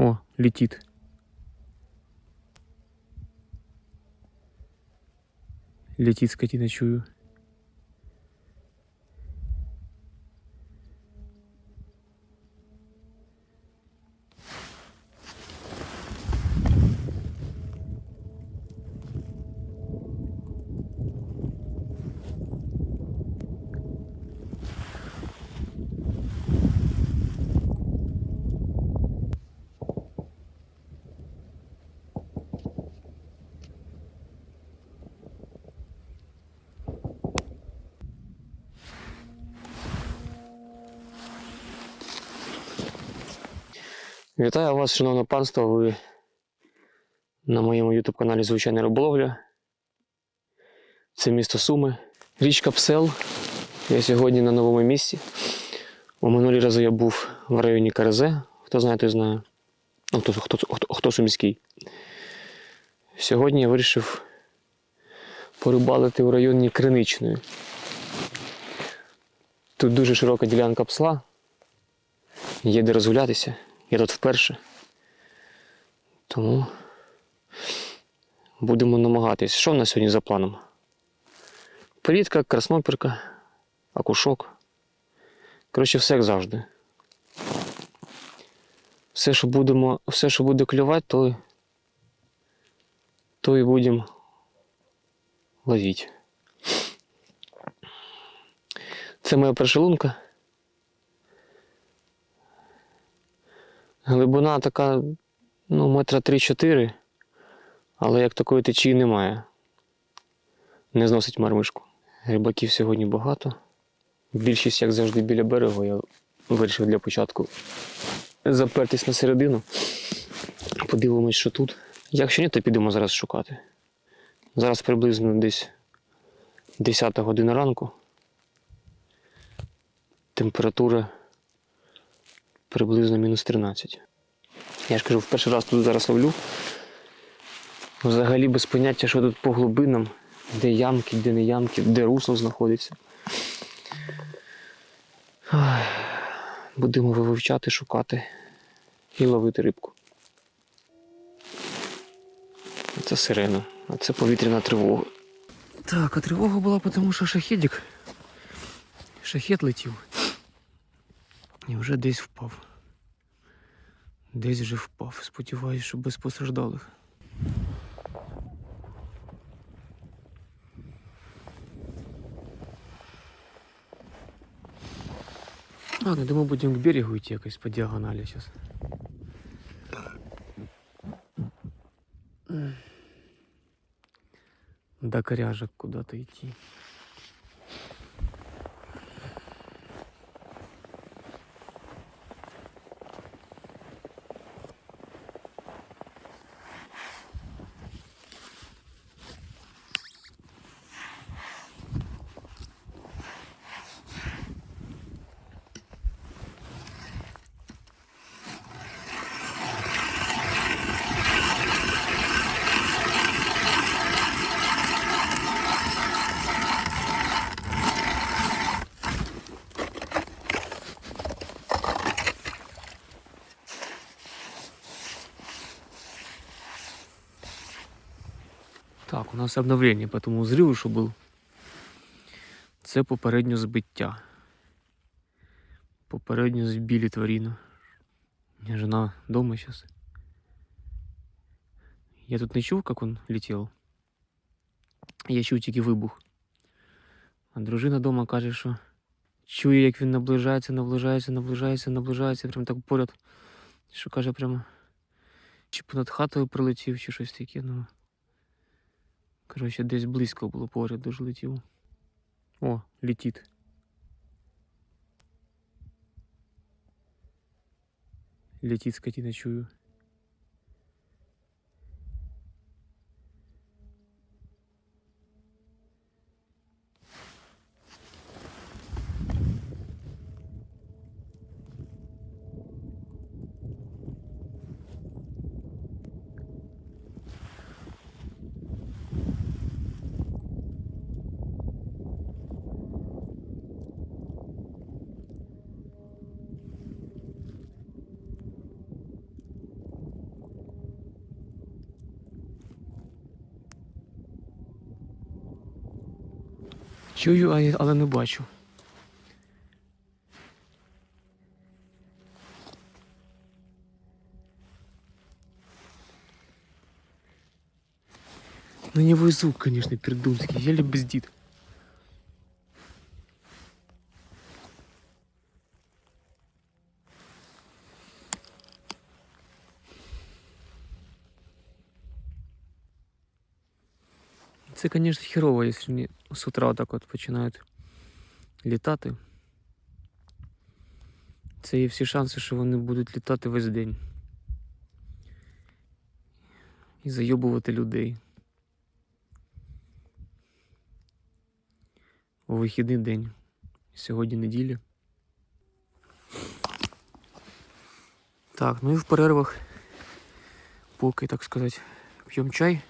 О, летит. Летит скотина, чую. Вітаю вас, шановне панство. Ви на моєму YouTube каналі Звичайна риболовля. Це місто Суми. Річка Псел. Я сьогодні на новому місці. У минулі рази я був в районі Каразе. Хто знає, той знає. Ну, хто, хто, хто, хто сумський. Сьогодні я вирішив порибалити у районі Криничної. Тут дуже широка ділянка псла. Є де розгулятися. Я тут вперше. Тому будемо намагатись. Що в нас сьогодні за планом? Плітка, краснопірка, акушок. Коротше, все як завжди. Все, що будемо, все, що буде клювати, то, то і будемо ловити. Це моя перша Глибина така, ну, метра 3-4, але як такої течії немає. Не зносить мармишку. Рибаків сьогодні багато. Більшість, як завжди, біля берегу. Я вирішив для початку запертись на середину. Подивимось, що тут. Якщо ні, то підемо зараз шукати. Зараз приблизно десь 10 година ранку. Температура приблизно мінус 13. Я ж кажу, в перший раз тут зараз ловлю. Взагалі без поняття, що тут по глибинам, де ямки, де не ямки, де русло знаходиться. Будемо вивчати, шукати і ловити рибку. Це сирена, а це повітряна тривога. Так, а тривога була, тому що шахедик. Шахет летів. І вже десь впав. Десь вже впав. Сподіваюсь, що без постраждалих. Ладно, думаю, будем к берегу идти якось по диагонали сейчас. До коряжек куда-то идти. У нас обновлення по тому зриву, що був. Це попереднє збиття. Попередньо збили тварину. Меня жена дома сейчас. Я тут не чув, як він летів. Я чув тільки вибух. А дружина дома каже, що чує, як він наближається, наближається, наближається, наближається, прям так поряд. Що каже, прямо чи понад хатою прилетів, чи щось таке, ну. Коротше, десь близько було поряд дуже летів. О, летить. Летить скотина, чую. Чую, але не бачу. Ну не звук, конечно, пердунский, еле бездит. Звісно, херово, якщо вони з утра так от починають літати. Це є всі шанси, що вони будуть літати весь день. І зайобувати людей. У вихідний день. Сьогодні неділя. Так, ну і в перервах, поки, так сказати, п'ємо чай.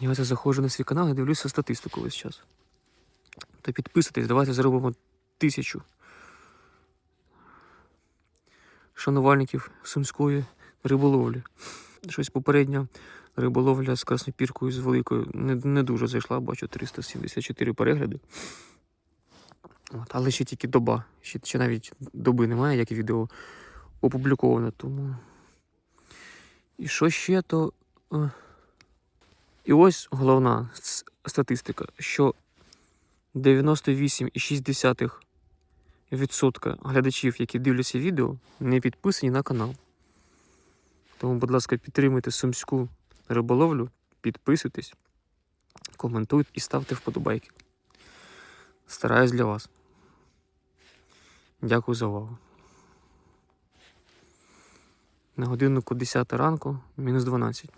Я ось заходжу на свій канал і дивлюся статистику весь час. То підписуйтесь, давайте зробимо тисячу шанувальників сумської риболовлі. Щось попередня риболовля з краснопіркою з великою не, не дуже зайшла, бачу 374 перегляди. От, але ще тільки доба. Ще, ще навіть доби немає, як відео опубліковано. Тому. І що ще, то. І ось головна статистика, що 98,6% глядачів, які дивляться відео, не підписані на канал. Тому, будь ласка, підтримуйте сумську риболовлю, підписуйтесь, коментуйте і ставте вподобайки. Стараюсь для вас. Дякую за увагу. На годиннику 10 ранку, мінус 12.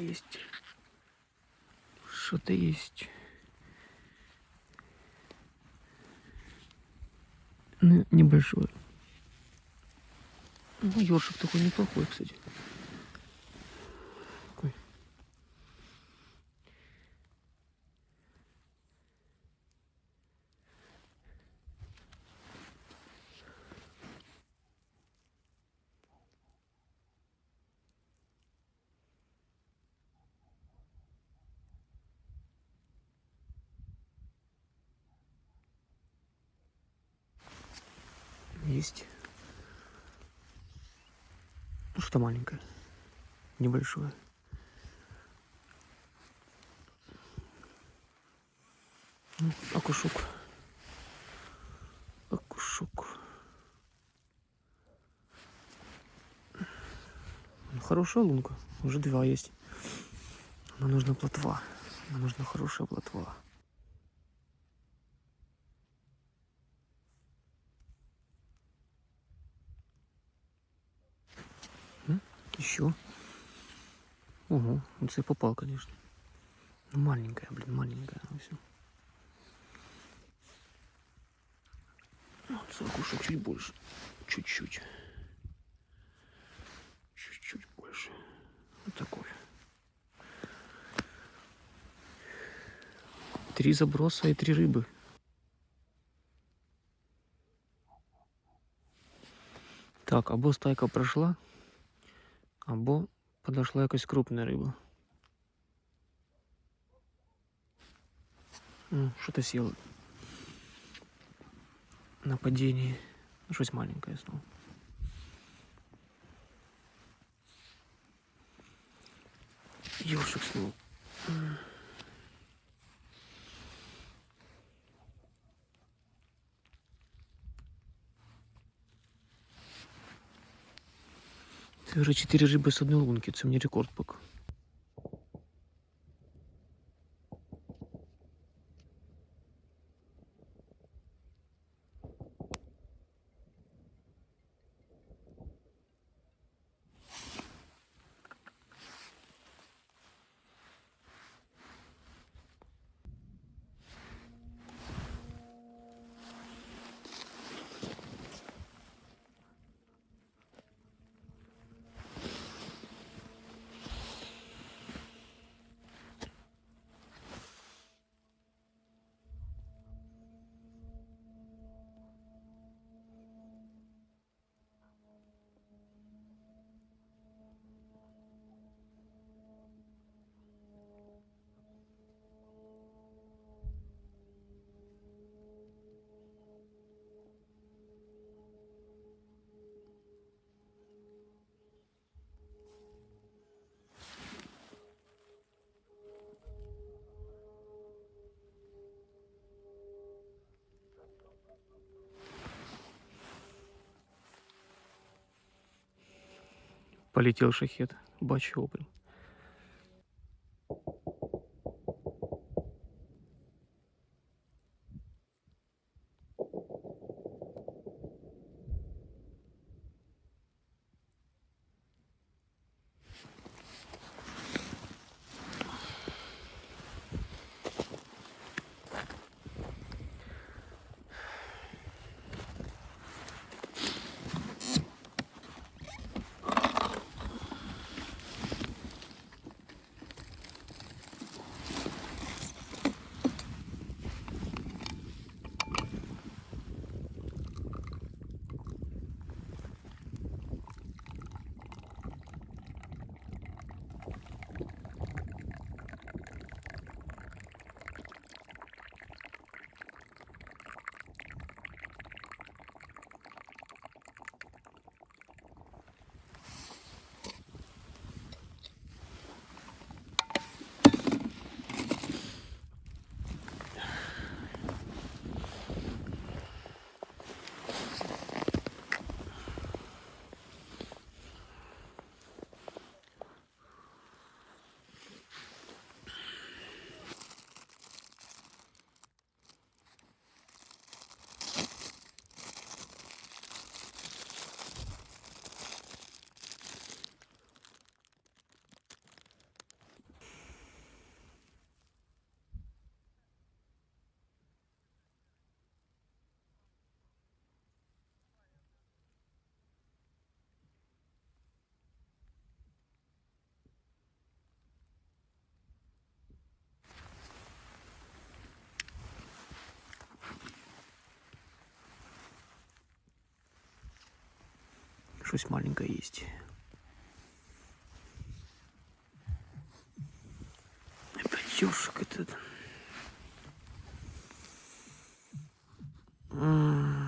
Есть. Что-то есть. Ну, небольшой. Ну, ёршик такой неплохой, кстати. Такой. Есть. Ну, что маленькое. Небольшое. Ну, окушок. Окушок. Ну, хорошая лунка. Уже два есть. Нам нужна плотва. Нам нужна хорошая плотва. Еще. Ого, ну це попал, конечно. Ну, маленькая, блин, маленькая. Ну, все. Вот сорокуша чуть больше. Чуть-чуть. Чуть-чуть больше. Вот такой. Три заброса и три рыбы. Так, або стайка пройшла, або подошла якась крупна риба. Ну, что-то съел. Нападение. Ну, Щось маленькое снова. Ёшик снова. Це вже 4 риби з одної лунки, це мені рекорд поки. Полетів шахет. Бачу прям. Щось маленьке є. Опять ёшка тут. Ммм.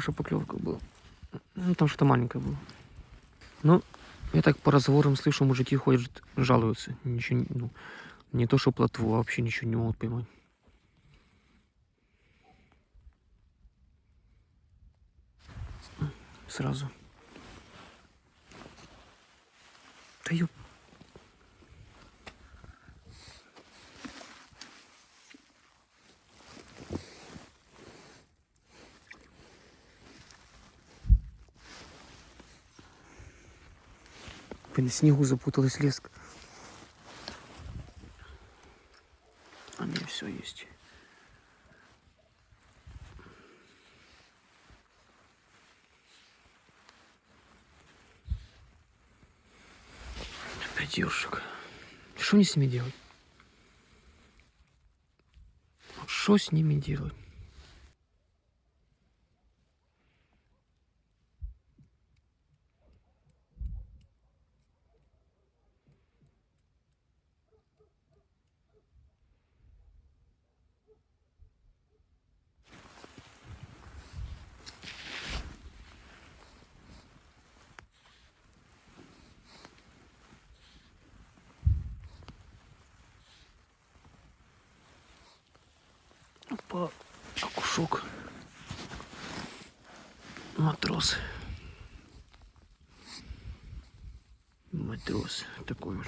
Хорошая поклевка была. Ну, там что-то маленькое было. Ну, я так по разговорам слышу, мужики ходят, жалуются. Ничего, ну, не то, что плотву, а вообще ничего не могут поймать. Сразу. Да ёп. Блин, в снегу запуталась леска. А не, все есть. Опять ёршик. Что мне с ними делать? Что с ними делать? по окушок. Матрос. Матрос такой вот.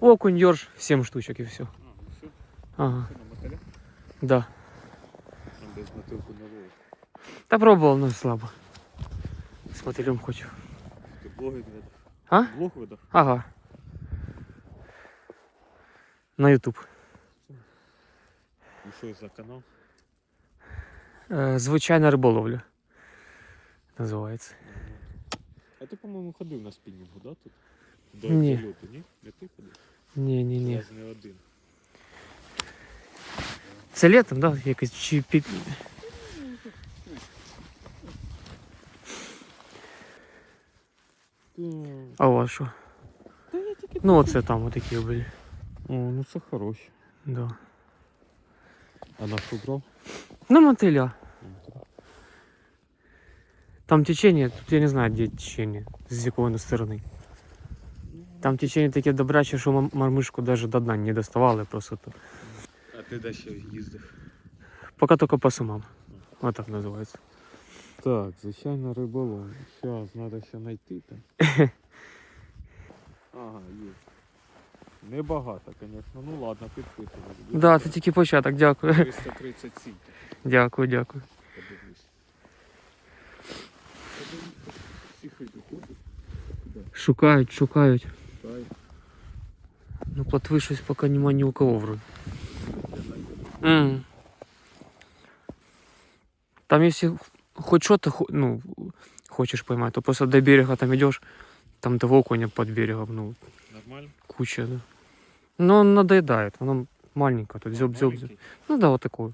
Окунь, ёрш, 7 штучек и все. Ага. Да. Да пробовал, но слабо. С мотылем хочу. Ты блогер, А? Блог ведеш? Ага. На YouTube. І що за канал? Е, Звичайна риболовля. Називається. А ти, по-моєму, ходив на спінінгу, да, тут? До Ні. до льоту, ні? Не ти ходив? Ні, ні, ні. Я не один. Це літом, да? Якось чи під. А у вас що? Та я тільки... Ну, оце там отакі були. О, ну це хороше. Да. А на що брав? На мотиля. Там течение, тут я не знаю, где течение, с якої сторони. Там течение таке добряче, що мар- мармишку даже до дна не доставали просто. То. А ти де ще їздив? Поки тільки по сумам. Вот так називається. Так, звичайно, риболов. Зараз, треба ще знайти там. ага, є. Небагато, звісно. Ну ладно, підписуємо. Да, це тільки початок, дякую. 337. Дякую, дякую. Подивись. Всі. Шукають, шукають. Дай. Ну, плотви щось поки нема ні у кого вроде. Там если хоть что-то ну, хочешь поймать, то просто до берега там идешь, там того окуня под берегом, ну, Нормально? куча, да. Но он надоедает, оно маленькое, тут зёб зёб. Ну да, вот такой.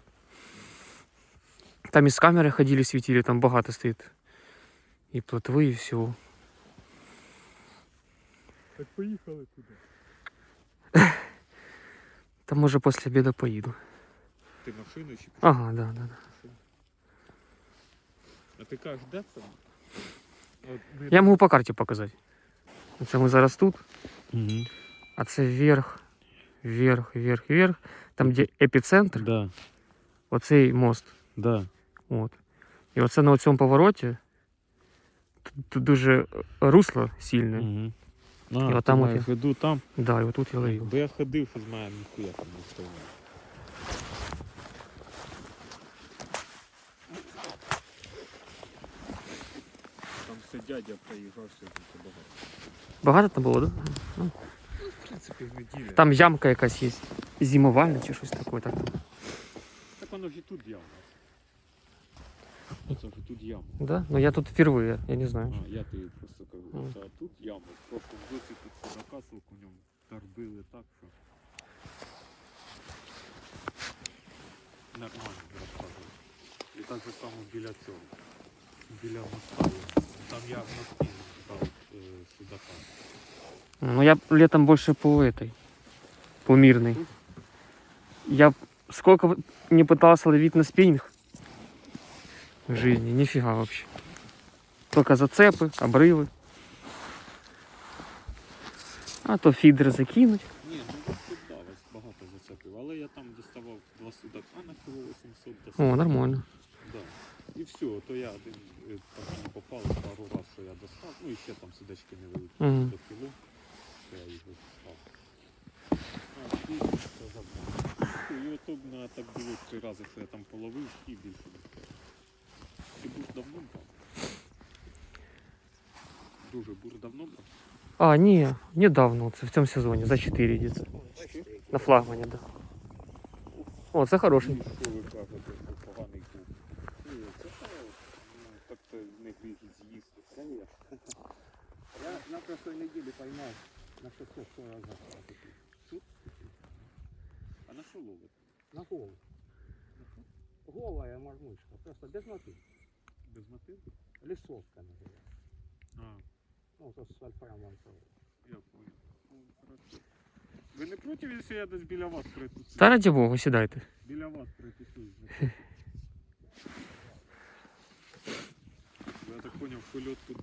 Там и с камерой ходили, светили, там богато стоит. И плотвы, и всего. Так поїхали туди. Там може после обеда поеду. Ти машину чи Ага, да, да, да. А ти кажеш, де це? От Я можу по карті показати. Це ми зараз тут, Мгм. а це вверх, вверх, вверх, вверх. Там, де епіцентр, Да, оцей мост. да. От. І оце на цьому повороті. Тут, тут дуже русло сильне. Угу. І А, отам ти от маєш в виду там. Да, і отут я ловив. Бо я ходив із мене ніхуя там не стояв. все дядя приїжджав сьогодні багато. Багато там було, да? В принципі, в неділю. Там ямка якась є. Зимувальна чи щось таке. Так. Так воно ж і тут яма. Оце ж і тут яма. Да? Ну я тут впервые, я не знаю. А, я тобі просто кажу, Мгм. це тут яма. В прошлому році тут судака в ньому торбили так, що нормально розказували. І так же само біля цього. Біля моста. є. Там я на спину брав е, судака. Ну я летом больше по этой, по мирной. Я сколько в- не пытался ловить на спиннинг в жизни, нифига вообще. Только зацепы, обрывы. А то фидер закинуть. Ні, ну вас тут да, вас багато зацепив. Але я там доставав два судака на кіло 800 доставав. О, нормально. Да. І все, то я один е, там мені попав пару разів, що я достав. Ну і ще там судачки не великі Мгм. до кіло. то Я їх достав. А, і це забрав. І ото б на так було три рази, що я там половив і більше не став. Ти бур давно брав? Дуже бур давно брав? А, не, недавно, це в цьому сезоні, за 4 где-то. На флагмані, да. О, це хороший. І що ви кажете, Конечно. Я на прошлой неделе поймал на 640 раза. А на що ловить? На голову. Голая мормышка, просто без ноты. Без мотиву? Лесовка называется. А, Ну, то с альфрамом. я понял. Ну, хорошо. Ви не проти, якщо я десь біля вас притусую? Та раді Богу, сідайте. Біля вас притусую. Я так понял, що льот тут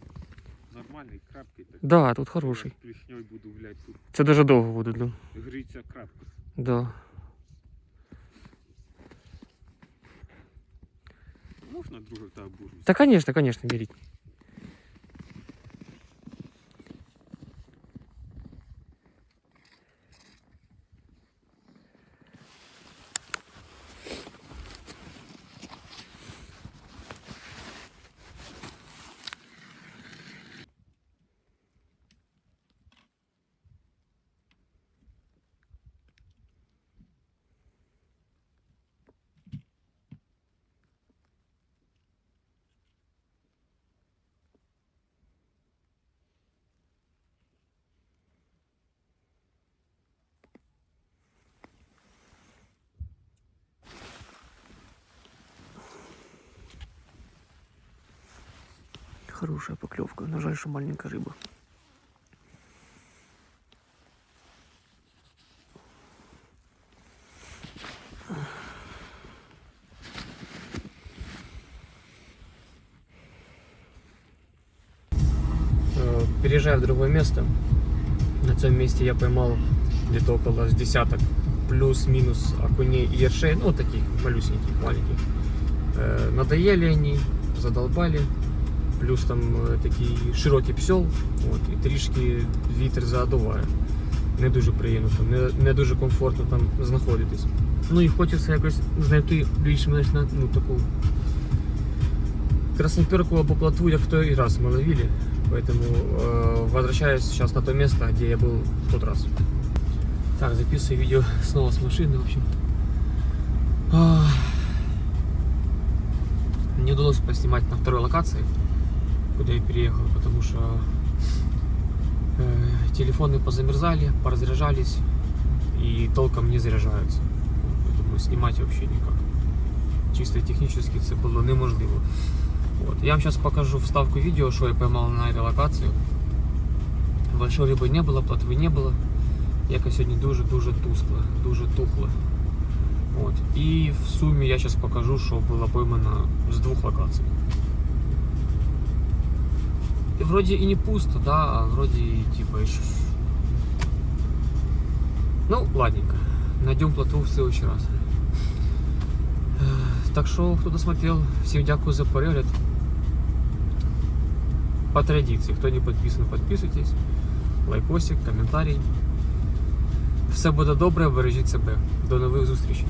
нормальний, крапкий такий. Да, тут хороший. Я Клішньою буду, блядь, тут Це дуже довго буде, да. гріться крапка. Да. Можна другу та буру? Да, конечно, конечно, берите. хорошая поклевка. Но жаль, что маленькая рыба. Э, Переезжая в другое место, на этом месте я поймал где-то около с десяток плюс-минус окуней и ершей, ну таких малюсеньких, маленьких. Э, надоели они, задолбали, Плюс там е, такий широкий псьол, от, і трішки вітер задуває. Не дуже приємно, там, не, не дуже комфортно там знаходитись. Ну і хочеться якось знайти більш-менш на ну, таку красноперку або плотву, як в той раз мы ловили. Поэтому э, возвращаюсь сейчас на то место, где я был в тот раз. Так, записываю видео снова с машины, в общем. Ах. Не удалось поснимать на второй локации, куда я переехал, потому что э, телефоны позамерзали, поразряжались и толком не заряжаются. Поэтому снимать вообще никак. Чисто технически це було неможливо. От. Я вам зараз покажу вставку відео, що я поймав на этой локації. Большой риби не було, плотви не було. Якось сьогодні дуже-дуже тускло, дуже тухло. От. І в сумі я зараз покажу, що було поймано з двох локацій. і вроді і не пусто, да, а вроді і, типа еще. Ну, ладненько. Найдем плотву в следующий раз. Так что, кто досмотрел, всем дякую за перегляд. По традиции, кто не подписан, подписуйтесь. Лайкосик, коментарій. Все буде добре, бережіть себе. До нових зустрічей.